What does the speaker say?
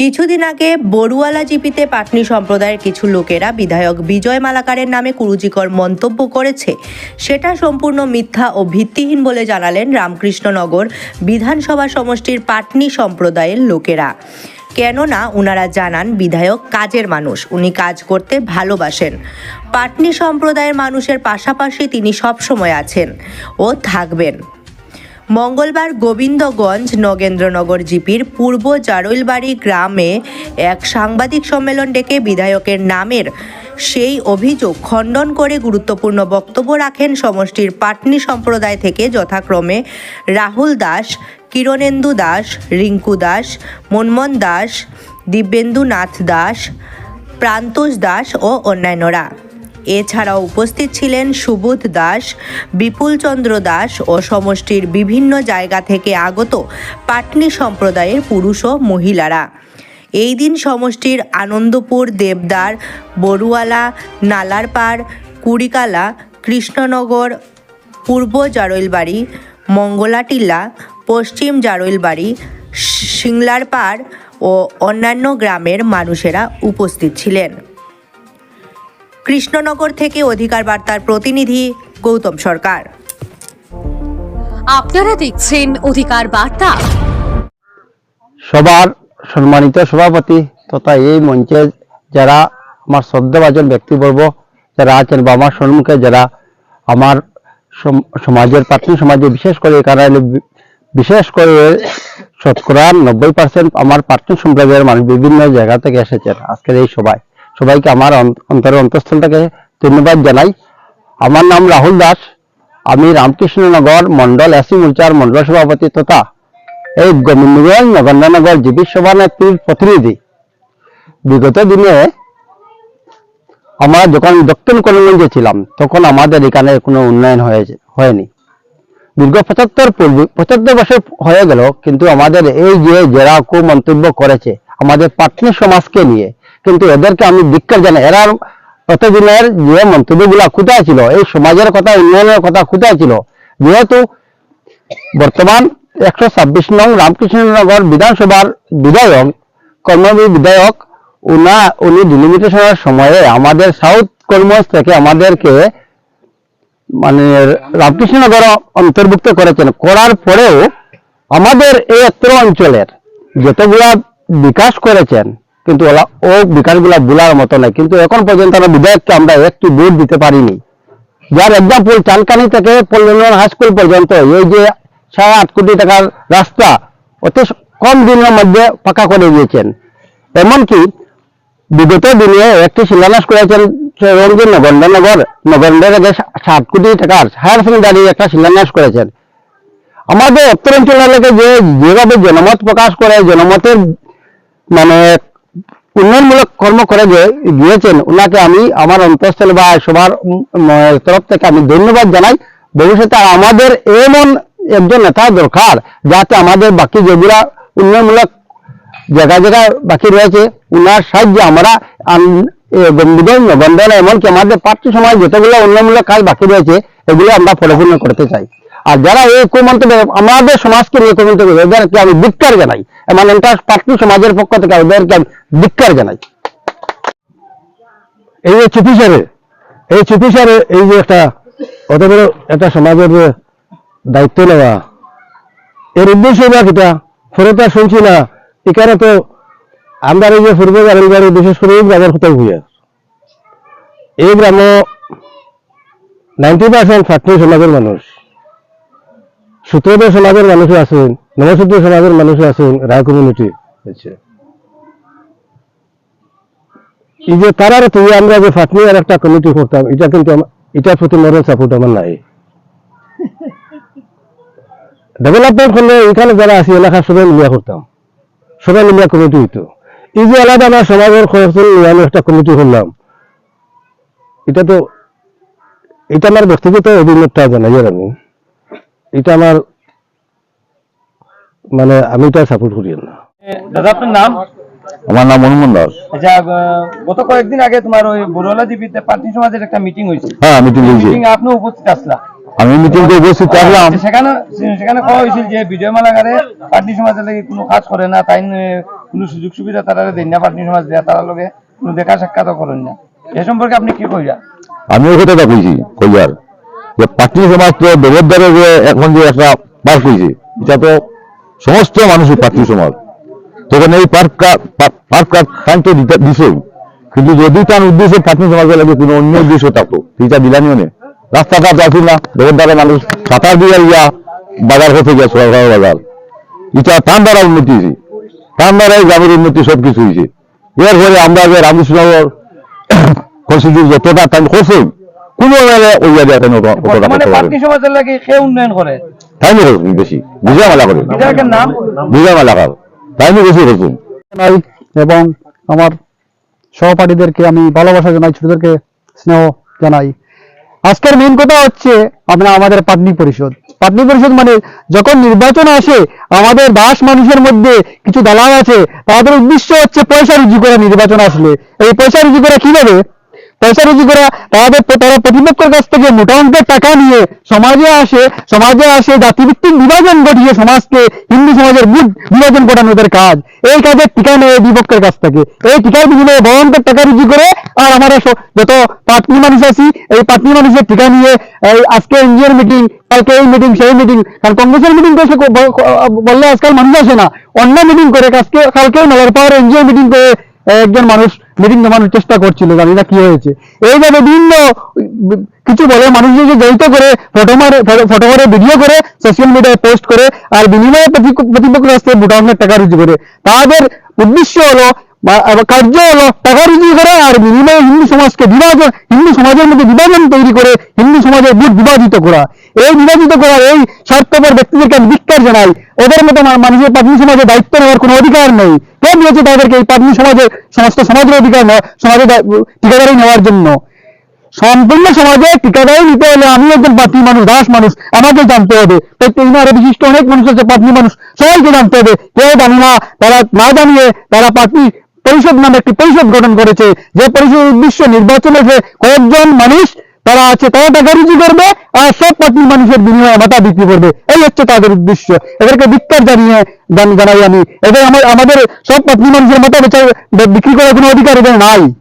কিছুদিন আগে বড়ুয়ালা জিপিতে পাটনি সম্প্রদায়ের কিছু লোকেরা বিধায়ক বিজয় মালাকারের নামে কুরুচিকর মন্তব্য করেছে। সেটা সম্পূর্ণ মিথ্যা ও ভিত্তিহীন বলে জানালেন রামকৃষ্ণনগর বিধানসভা সমষ্টির পাটনি সম্প্রদায়ের লোকেরা। কেননা ওনারা জানান, বিধায়ক কাজের মানুষ, উনি কাজ করতে ভালোবাসেন। পাটনি সম্প্রদায়ের মানুষের পাশাপাশি তিনি সবসময় আছেন ও থাকবেন। মঙ্গলবার গোবিন্দগঞ্জ নগেন্দ্রনগর জিপির পূর্ব জারৈলবাড়ি গ্রামে এক সাংবাদিক সম্মেলন ডেকে বিধায়কের নামের সেই অভিযোগ খণ্ডন করে গুরুত্বপূর্ণ বক্তব্য রাখেন সমষ্টির পাটনি সম্প্রদায় থেকে যথাক্রমে রাহুল দাস, কিরণেন্দু দাস, রিঙ্কু দাস, মনমন দাস দিব্যেন্দু নাথ দাস, প্রান্তোষ দাস ও অন্যান্যরা। এছাড়াও উপস্থিত ছিলেন সুবোধ দাস, বিপুল চন্দ্র দাস ও সমষ্টির বিভিন্ন জায়গা থেকে আগত পাটনি সম্প্রদায়ের পুরুষ ও মহিলারা। এই দিন সমষ্টির আনন্দপুর, দেবদার, বড়ুয়ালা, নালারপাড়, কুড়িকালা, কৃষ্ণনগর, পূর্ব জারৈলবাড়ি মঙ্গলাটিল্লা পশ্চিম জারৈলবাড়ি সিংলারপাড় ও অন্যান্য গ্রামের মানুষেরা উপস্থিত ছিলেন। কৃষ্ণনগর থেকে অধিকার বার্তার প্রতিনিধি গৌতম সরকার। আপনারা দেখছেন অধিকার বার্তা সবার সম্মানিত সভাপতি তথা এই মঞ্চে যারা আমার শ্রদ্ধাভাজন ব্যক্তিবর্গ যারা আছেন বা আমার সম্মুখে যারা আমার সম- সমাজের প্রাথমিক সমাজে বিশেষ করে এখানে বি- বিশেষ করে শতকরা নব্বই পার্সেন্ট আমার প্রাথমিক সম্প্রদায়ের মানুষ বিভিন্ন জায়গা থেকে এসেছেন আজকের এই সভায়। সবাইকে আমার অন্ত- অন্তরের অন্তঃস্থল থেকে ধন্যবাদ জানাই। আমার নাম রাহুল দাস। আমি রামকৃষ্ণনগর মন্ডল এসি মুলচার মন্ডল সভাপতি তথা এই গোবিন্দগঞ্জ নগেন্দ্রনগর জীবী সভানেত্রীর প্রতিনিধি। বিগত দিনে আমরা যখন দক্ষিণ করিমগঞ্জে ছিলাম, তখন আমাদের এখানে কোনো উন্নয়ন হয়েছে হয়নি। দীর্ঘ পঁচাত্তর পূর্বে পঁচাত্তর বছর হয়ে গেল, কিন্তু আমাদের এই যে যারা কু মন্তব্য করেছে, আমাদের পাটনি সমাজকে নিয়ে কিন্তু এদেরকে আমি ধিক্কার জানাই। এরা এতদিনের যে মন্তব্যগুলা কোথায় ছিল এই সমাজের কথা, উন্নয়নের কথা কোথায় ছিল যেহেতু বর্তমান একশো ছাব্বিশ নং রামকৃষ্ণনগর বিধানসভার বিধায়ক কর্মবীর বিধায়ক, উনা, উনি ডিলিমিটেশনের সময়ে আমাদের সাউথ কর্মস থেকে আমাদেরকে মানে রামকৃষ্ণনগর অন্তর্ভুক্ত করেছেন। করার পরেও আমাদের এই এত্র অঞ্চলের যতগুলা বিকাশ করেছেন কিন্তু ও বিকাশগুলা বুলার মতো নয় কিন্তু এখন পর্যন্ত আমরা বিধায়ককে আমরা একটি ভোট দিতে পারিনি। যার এক্সাম্পল চানকানি থেকে পল্লন হাই স্কুল পর্যন্ত, এই যে সাড়ে আট কোটি টাকার রাস্তা অতি কম দিনের মধ্যে পাকা করে দিয়েছেন। এমনকি বিগত দিনে একটি শিলান্যাস করেছেন রঞ্জিত নগরনগর নগরের আগে সাত কোটি টাকার হায়ার সেকেন্ডারি একটা শিলান্যাস করেছেন। আমাদের উত্তরাঞ্চল এলাকায় যে যেভাবে জনমত প্রকাশ করে, জনমতের মানে উন্নয়নমূলক কর্ম করে গিয়েছেন ওনাকে আমি আমার অন্তঃস্থল বা সবার তরফ থেকে আমি ধন্যবাদ জানাই। ভবিষ্যতে আমাদের এমন একজন নেতা দরকার, যাতে আমাদের বাকি যেগুলা উন্নয়নমূলক জায়গা জায়গায় বাকি রয়েছে, উনার সাহায্যে আমরা গম্ভীর নবন্ধন এমনকি আমাদের পার্টি সমাজ, যতগুলো উন্নয়নমূলক কাজ বাকি রয়েছে, এগুলো আমরা পরিপূর্ণ করতে চাই। আর যারা এই কুমন্তব্য আমাদের সমাজকে নিয়ে কুমন্তব্য করে, এদেরকে আমি ধিক্কার জানাই। মানে এটা পার্টি সমাজের পক্ষ থেকে ওদেরকে আমি ধিক্কার জানাই। এই যে চিঠি সারে এই চিঠি সারে এই যে একটা অত বড় একটা সমাজের দায়িত্ব নেওয়া এর উদ্দেশ্য বা কিটা? ফেরত আর শুনছি না। এখানে তো আমরা এই যে পূর্ব গাড়ি বিশেষ করে এই গ্রামের কোথাও ভুইয়া এই গ্রামে নাইনটি পার্সেন্ট ছাত্রী সমাজের মানুষ। সূত্রদ সমাজের মানুষ আছেন নবসূত্র সমাজের মানুষ আছেন রায় কমিউনিটি হচ্ছে এই যে তারার তুই আমরা যে ফাটনি আর একটা কমিটি করতাম এটা কিন্তু এটার প্রতি মরাল সাপোর্ট আমার নাই। ডেভেলপমেন্ট হলে এখানে যারা আছে এলাকার সবাই মিলিয়া করতাম। সবাই মিলিয়া কমিটি হইতো। এই যে আলাদা আমার সমাজের নিয়ে আমি একটা কমিটি করলাম। এটা তো এটা আমার ব্যক্তিগত অভিমতটা জানাই আর আমি। এটা আমার মানে আমি এটা সাপোর্ট করি না। দাদা আপনার নাম? আমার নাম হনুমান দাস। আচ্ছা গত কয়েকদিন আগে তোমার ওই বড়লা দিবিতে পার্টি সমাজের একটা মিটিং হয়েছে হ্যাঁ মিটিং মিটিং আপনি উপস্থিত আসলা আমি মিটিং করে উপস্থিত থাকলাম। সেখানে সেখানে কওয়া হয়েছিল যে বিজয় মালাকারে পাটনি সমাজের লাগে কোনো কাজ করে না তাই কোনো সুযোগ সুবিধা তারা দেন না পাটনি সমাজ দেয়া তারা লগে কোনো দেখা সাক্ষাৎ করেন না। এ সম্পর্কে আপনি কি কইরা? আমি ওই কথাটা কইছি কইবার যে পাটনি সমাজ তো দেবদারে যে এখন যে একটা পার্ক হয়েছে এটা তো সমস্ত মানুষের পাটনি সমাজ। তখন এই পার্ক পার্ক টাইম তো কিন্তু যদি তার উদ্দেশ্য পাটনি সমাজের লাগে কোনো অন্য উদ্দেশ্য থাকতো সেটা দিলানিও নেই রাস্তাঘাট আছে না দেবদারে মানুষ সাঁতার দিয়ে ইয়া বাজার হতে গিয়া সরকার বাজার। এটা টান দ্বারা উন্নতি হয়েছে টান দ্বারাই গ্রামের উন্নতি সব কিছু হয়েছে এর ফলে আমরা যে রামকৃষ্ণনগর কনস্টিটিউট যতটা টাইম করছে কোনো জায়গায় এখন অত- অতটা বর্তমানে করতে পারে পাটনি সমাজের লাগে কে উন্নয়ন করে টাইমে করছেন বেশি বুঝা মেলা করে নাম? বুঝা মেলা কর টাইমে বেশি করছেন এবং আমার সহপাঠীদেরকে আমি ভালোবাসা জানাই ছোটদেরকে স্নেহ জানাই। আজকের মেন কথা হচ্ছে আমরা আমাদের পাটনি পরিষদ। পাটনি পরিষদ মানে যখন নির্বাচন আসে আমাদের দাস মানুষের মধ্যে কিছু দালাল আছে তাদের উদ্দেশ্য হচ্ছে পয়সা রুজি করা নির্বাচন আসলে। এই পয়সা রুজি করা কীভাবে? পয়সা রুজি করা তাদের তারা প্রতিপক্ষের কাছ থেকে মোটা অঙ্কের টাকা নিয়ে সমাজে আসে সমাজে আসে, জাতিভিত্তিক বিভাজন ঘটিয়ে সমাজকে হিন্দু সমাজের বুধ বিভাজন ঘটানো এদের কাজ। এই কাজের টিকা নেয় বিপক্ষের কাছ থেকে। এই টিকার বিনিময়ে ভয়ঙ্কর টাকা রুজি করে আর আমরা যত পাটনি মানুষ আছি, এই পাটনি মানুষের টিকা নিয়ে এই আজকে এনজিওর মিটিং কালকে এই মিটিং সেই মিটিং কারণ কংগ্রেসের মিটিং তো বললে আজকাল মানুষ আসে না। অন্য মিটিং করে আজকে কালকে মেলার পাওয়ার এনজিও মিটিং করে একজন মানুষ মিটিং জমানোর চেষ্টা করছিল জানি না কি হয়েছে। এইভাবে বিভিন্ন কিছু বলে মানুষকে জড়িত করে ফটো মারে ফটো করে ভিডিও করে সোশ্যাল মিডিয়ায় পোস্ট করে, আর বিনিময়ে প্রতি- প্রতিপক্ষ আসতে ভুটানের টাকা রুজি করে। তাদের উদ্দেশ্য হলো কার্য হলো টাকা রুজি করা, আর বিনিময়ে হিন্দু সমাজকে বিভাজন, হিন্দু সমাজের মধ্যে বিভাজন তৈরি করে হিন্দু সমাজের বুট বিভাজিত করা। এই বিভাজিত করা এই স্বার্থপর ব্যক্তিদেরকে আমি ধিক্কার জানাই। ওদের মতো মানুষের পাবনি সমাজে দায়িত্ব নেওয়ার কোনো অধিকার নেই। কে দিয়েছে তাদেরকে এই পাবনি সমাজের সমস্ত সমাজের অধিকার সমাজে ঠিকাদারি নেওয়ার জন্য। সম্পূর্ণ সমাজে ঠিকাদারি নিতে হলে আমি একজন পাত্নী মানুষ, দাস মানুষ, আমাকে জানতে হবে। আরও বিশিষ্ট অনেক মানুষ আছে পাত্নী মানুষ, সবাইকে জানতে হবে। কেউ জানি না তারা না জানিয়ে তারা পাত্নী পরিষদ নামে একটি পরিষদ গঠন করেছে। যে পরিষদের উদ্দেশ্য নির্বাচনে কয়েকজন মানুষ তারা আছে, তারা টাকা রুজি করবে আর সব পার্টির মানুষের বিনিময়ে মাথা বিক্রি করবে। এই হচ্ছে তাদের উদ্দেশ্য। এদেরকে বিক্কার জানিয়ে জান- জানাই আমি। এদের আমাদের সব পার্টির মানুষের মাথা বিক্রি করার কোনো অধিকার এদের নাই।